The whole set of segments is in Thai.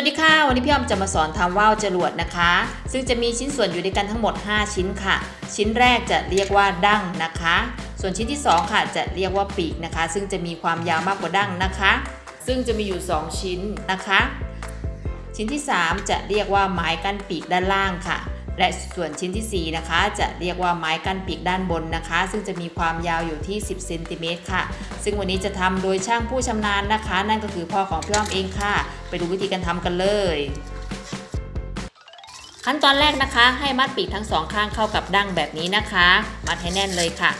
วัสดีค่ะ วันนี้พี่อ้อมจะมาสอนทำว่าวจรวดนะคะ ซึ่งจะมีชิ้นส่วนอยู่ด้วยกันทั้งหมด 5 ชิ้นค่ะ ชิ้นแรกจะเรียกว่าดั้งนะคะ ส่วนชิ้นที่ 2 ค่ะจะเรียกว่าปีกนะคะ ซึ่งจะมีความยาวมากกว่าดั้งนะคะ ซึ่งจะมีอยู่ 2 ชิ้นนะคะ ชิ้นที่ 3 จะเรียกว่าไม้กั้นปีกด้านล่างค่ะ และส่วนชิ้นทีสี่ 4 นะคะ จะเรียกว่าไม้กั้นปีกด้านบนนะคะ ซึ่งจะมีความยาวอยู่ที่ 10เซนติเมตรค่ะ ซึ่งวันนี้จะทำโดยช่างผู้ชำนาญนะคะ นั่นก็คือพ่อของพี่อ้อมเองค่ะ ไปดูวิธีการทำกันเลย ขั้นตอนแรกนะคะ ให้มัดปีกทั้งสองข้างเข้ากับดั้งแบบนี้นะคะ มัดให้แน่นเลยค่ะ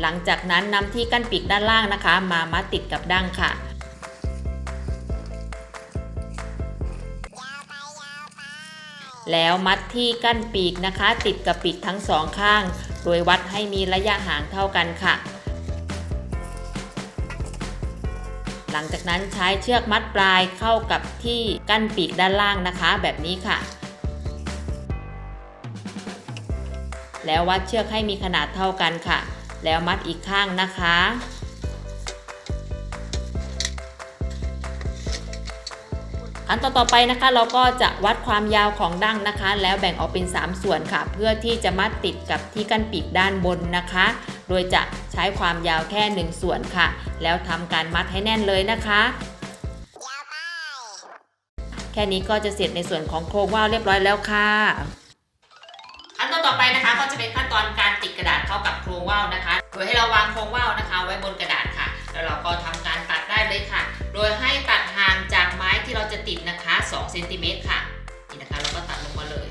หลังจากนั้นนำที่กั้นปีกด้านล่างนะคะ มามัดติดกับดั้งค่ะ แล้วมัดที่กั้นปีกนะคะ ติดกับปีกทั้งสองข้าง โดยวัดให้มีระยะห่างเท่ากันค่ะ หลังจากนั้นใช้เชือกมัดปลายเข้ากับที่กั้นปีกด้านล่างนะคะ แบบนี้ค่ะ แล้ววัดเชือกให้มีขนาดเท่ากันค่ะ แล้วมัดอีกข้างนะคะ ขั้นตอนต่อไปนะคะเราก็จะวัดความยาวของดั้งนะคะ แล้วแบ่งออกเป็น 3 ส่วนค่ะ เพื่อที่จะมัดติดกับที่กั้นปีกด้านบนนะคะ โดยจะใช้ความยาวแค่ 1 ส่วนค่ะ แล้วทำการมัดให้แน่นเลยนะคะแค่นี้ก็จะเสร็จในส่วนของโครงว่าวเรียบร้อยแล้วค่ะขั้นตอนต่อไปนะคะ ก็จะเป็นขั้นตอนการติดกระดาษเข้ากับโครงว่าวนะคะ โดยให้เราวางโครงว่าวนะคะ ไว้บนกระดาษค่ะ แล้วเราก็ทำการตัดได้ เลยค่ะ โดยให้ตัดห่างจากไม้ที่เราจะติดนะคะ2เซนติเมตรค่ะ นี่นะคะเราก็ตัดลงมาเลย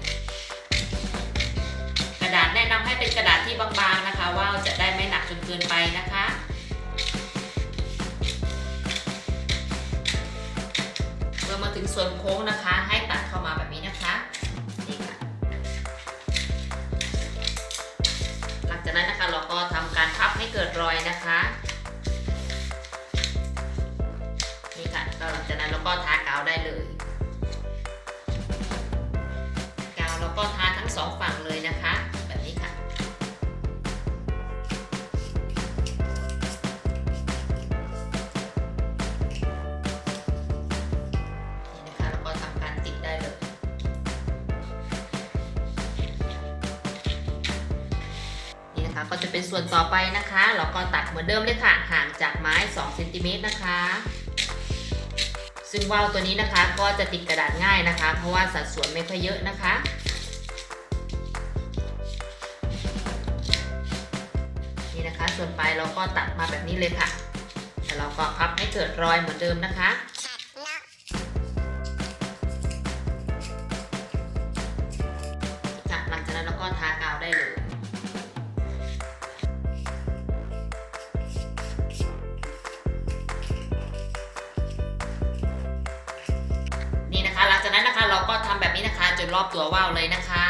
กระดาษแนะนำให้เป็นกระดาษที่บางๆนะคะ ว่าจะได้ไม่หนักจนเกินไปนะคะเมื่อมาถึงส่วนโค้งนะคะ ให้ ก็จะเป็นส่วนต่อไปนะคะ เราก็ตัดเหมือนเดิมเลยค่ะ ห่างจากไม้2เซนติเมตรนะคะ ซึ่งว่าวตัวนี้นะคะก็จะติดกระดาษง่ายนะคะ เพราะว่าสัดส่วนไม่ค่อยเยอะนะคะนี่นะคะส่วนปลายเราก็ตัดมาแบบนี้เลยค่ะแล้วเราก็พับให้เกิดรอยเหมือนเดิมนะคะหลังจากนั้นเราก็ทากาวได้เลย รอบตัวว่าวเลยนะคะ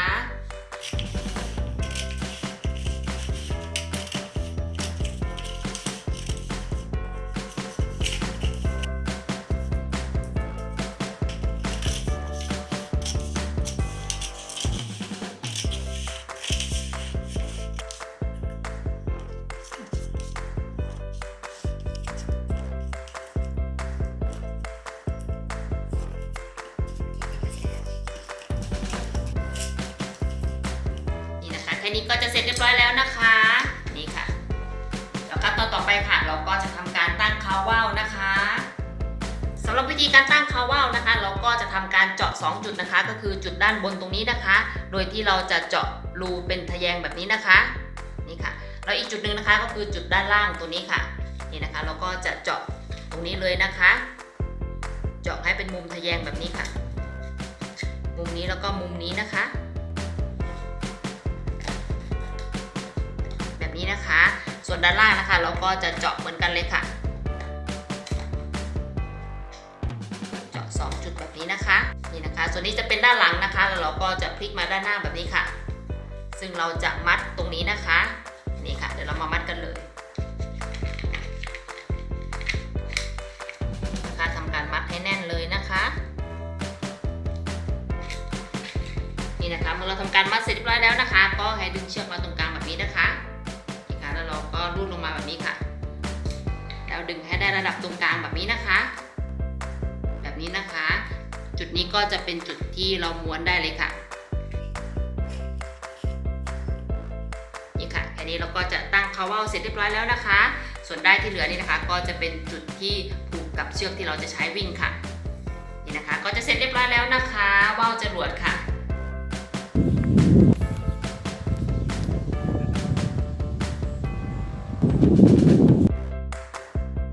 ค่นี้ก็จะเสร็จเรียบร้อยแล้วนะคะ นี่ค่ะ แล้วขั้นตอนต่อไปค่ะ เราก็จะทำการตั้งคาว่าวนะคะสำหรับวิธีการตั้งคาว่าวนะคะ เราก็จะทำการเจาะ 2 จุดนะคะ ก็คือจุดด้านบนตรงนี้นะคะ โดยที่เราจะเจาะรูเป็นทะแยงแบบนี้นะคะ นี่ค่ะ แล้วอีกจุดหนึ่งนะคะก็คือจุดด้านล่างตัวนี้ค่ะ นี่นะคะ เราก็จะเจาะตรงนี้เลยนะคะ เจาะให้เป็นมุมทะแยงแบบนี้ค่ะ มุมนี้แล้วก็มุมนี้นะคะ นี้นะคะ ส่วนด้านล่างนะคะ เราก็จะเจาะเหมือนกันเลยค่ะ เจาะ 2 จุดแบบนี้นะคะนี่นะคะ ส่วนนี้จะเป็นด้านหลังนะคะ แล้วเราก็จะพลิกมาด้านหน้าแบบนี้ค่ะ ซึ่งเราจะมัดตรงนี้นะคะนี่ค่ะ เดี๋ยวเรามามัดกันเลยนะคะทำการมัดให้แน่นเลยนะคะนี่นะคะเมื่อเราทำการมัดเสร็จเรียบร้อยแล้วนะคะ ก็ให้ดึงเชือกมาตรง รูดลงมาแบบนี้ค่ะแล้วดึงให้ได้ระดับตรงกลางแบบนี้นะคะ แบบนี้นะคะ จุดนี้ก็จะเป็นจุดที่เราม้วนได้เลยค่ะ นี่ค่ะแค่นี้เราก็จะตั้งเขาว่าเสร็จเรียบร้อยแล้วนะคะ ส่วนได้ที่เหลือนี่นะคะ ก็จะเป็นจุดที่ผูกกับเชือกที่เราจะใช้วิ่งค่ะ นี่นะคะ ก็จะเสร็จ